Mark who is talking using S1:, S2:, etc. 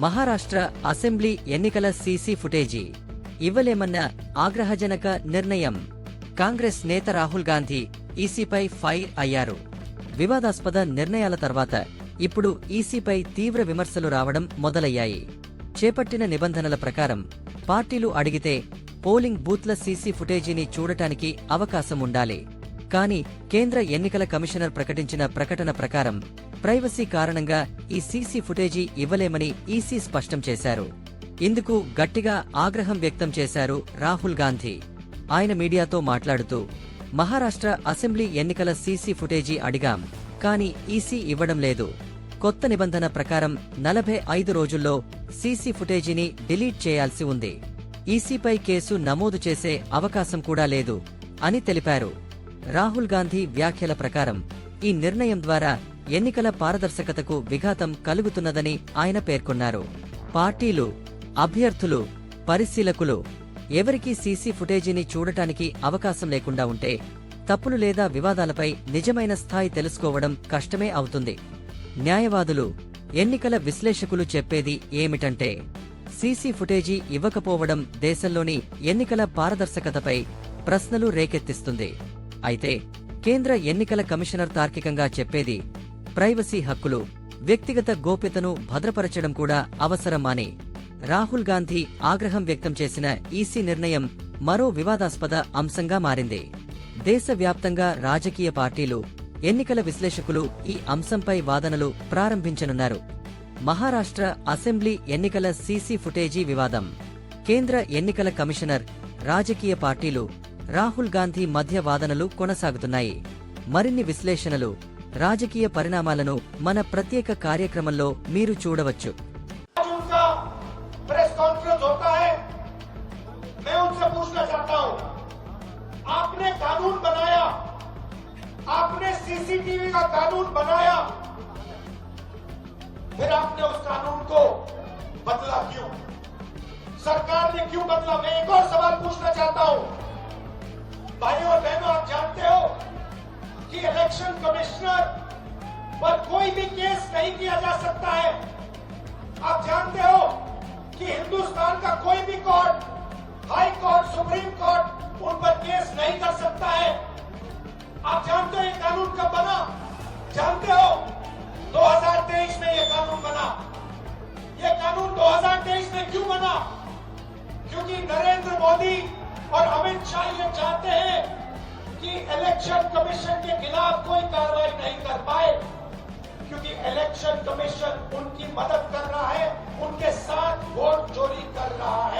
S1: Maharashtra assembly ఎన్నికల CC footage. ఇవ్వలేమన్న ఆగ్రహజనక నిర్ణయం. కాంగ్రెస్ నేత రాహుల్ గాంధీ ఈసీపై ఫైర్ అయ్యారు. వివాదాస్పద నిర్ణయాల తర్వాత ఇప్పుడు ఈసీపై తీవ్ర విమర్శలు రావడం మొదలయ్యాయి. చేపట్టిన నిబంధనల ప్రకారం పార్టీలు అడిగితే పోలింగ్ బూత్ల సీసీ ఫుటేజీని చూడటానికి అవకాశం ఉండాలి. కానీ కేంద్ర ఎన్నికల కమిషనర్ ప్రకటించిన ప్రకటన ప్రకారం ప్రైవసీ కారణంగా ఈ సీసీ ఫుటేజీ ఇవ్వలేమని ఈసీ స్పష్టం చేశారు. ఇందుకు గట్టిగా ఆగ్రహం వ్యక్తం చేశారు రాహుల్ గాంధీ. ఆయన మీడియాతో మాట్లాడుతూ మహారాష్ట్ర అసెంబ్లీ ఎన్నికల సీసీ ఫుటేజీ అడిగాం కానీ ఈసీ ఇవ్వడం లేదు. కొత్త నిబంధన ప్రకారం నలభై ఐదు రోజుల్లో సీసీ ఫుటేజీని డిలీట్ చేయాల్సి ఉంది. ఈసీపై కేసు నమోదు చేసే అవకాశం కూడా లేదు అని తెలిపారు. రాహుల్ గాంధీ వ్యాఖ్యల ప్రకారం ఈ నిర్ణయం ద్వారా ఎన్నికల పారదర్శకతకు విఘాతం కలుగుతున్నదని ఆయన పేర్కొన్నారు. పార్టీలు అభ్యర్థులు పరిశీలకులు ఎవరికీ సీసీ ఫుటేజీని చూడటానికి అవకాశం లేకుండా ఉంటే తప్పులు లేదా వివాదాలపై నిజమైన స్థాయి తెలుసుకోవడం కష్టమే అవుతుంది. న్యాయవాదులు ఎన్నికల విశ్లేషకులు చెప్పేది ఏమిటంటే సీసీ ఫుటేజీ ఇవ్వకపోవడం దేశంలోని ఎన్నికల పారదర్శకతపై ప్రశ్నలు రేకెత్తిస్తుంది. అయితే కేంద్ర ఎన్నికల కమిషనర్ తార్కికంగా చెప్పేది ప్రైవసీ హక్కులు వ్యక్తిగత గోప్యతను భద్రపరచడం కూడా అవసరం అని రాహుల్ గాంధీ ఆగ్రహం వ్యక్తం చేసిన ఈసీ నిర్ణయం మరో వివాదాస్పద అంశంగా మారింది. దేశవ్యాప్తంగా రాజకీయ పార్టీలు ఎన్నికల విశ్లేషకులు ఈ అంశంపై వాదనలు ప్రారంభించనున్నారు. మహారాష్ట్ర అసెంబ్లీ ఎన్నికల సీసీ ఫుటేజీ వివాదం కేంద్ర ఎన్నికల కమిషనర్ రాజకీయ పార్టీలు రాహుల్ గాంధీ మధ్య వాదనలు కొనసాగుతున్నాయి. మరిన్ని విశ్లేషణలు రాజకీయ పరిణామాలను మన ప్రత్యేక కార్యక్రమంలో మీరు చూడవచ్చు
S2: आज उनका प्रेस कॉन्फ्रेंस होता है मैं उनसे पूछना चाहता हूं आपने कानून बनाया आपने सीसीटीवी का कानून बनाया फिर आपने उस कानून को बदला क्यों सरकार ने क्यों बदला मैं एक और सवाल पूछना चाहता हूं भाइयों और कि इलेक्शन कमिश्नर पर कोई भी केस नहीं किया जा सकता है। आप जानते हो कि हिंदुस्तान का कोई भी court high court supreme court उन पर केस नहीं कर सकता है। आप जानते हो ये कानून कब बना? जानते हो? 2023 में ये कानून बना। ये कानून 2023 में क्यों बना? क्योंकि नरेंद्र मोदी इलेक्शन कमीशन के खिलाफ कोई कार्रवाई नहीं कर पाए, क्योंकि इलेक्शन कमीशन उनकी मदद कर रहा है, उनके साथ वोट चोरी कर रहा है।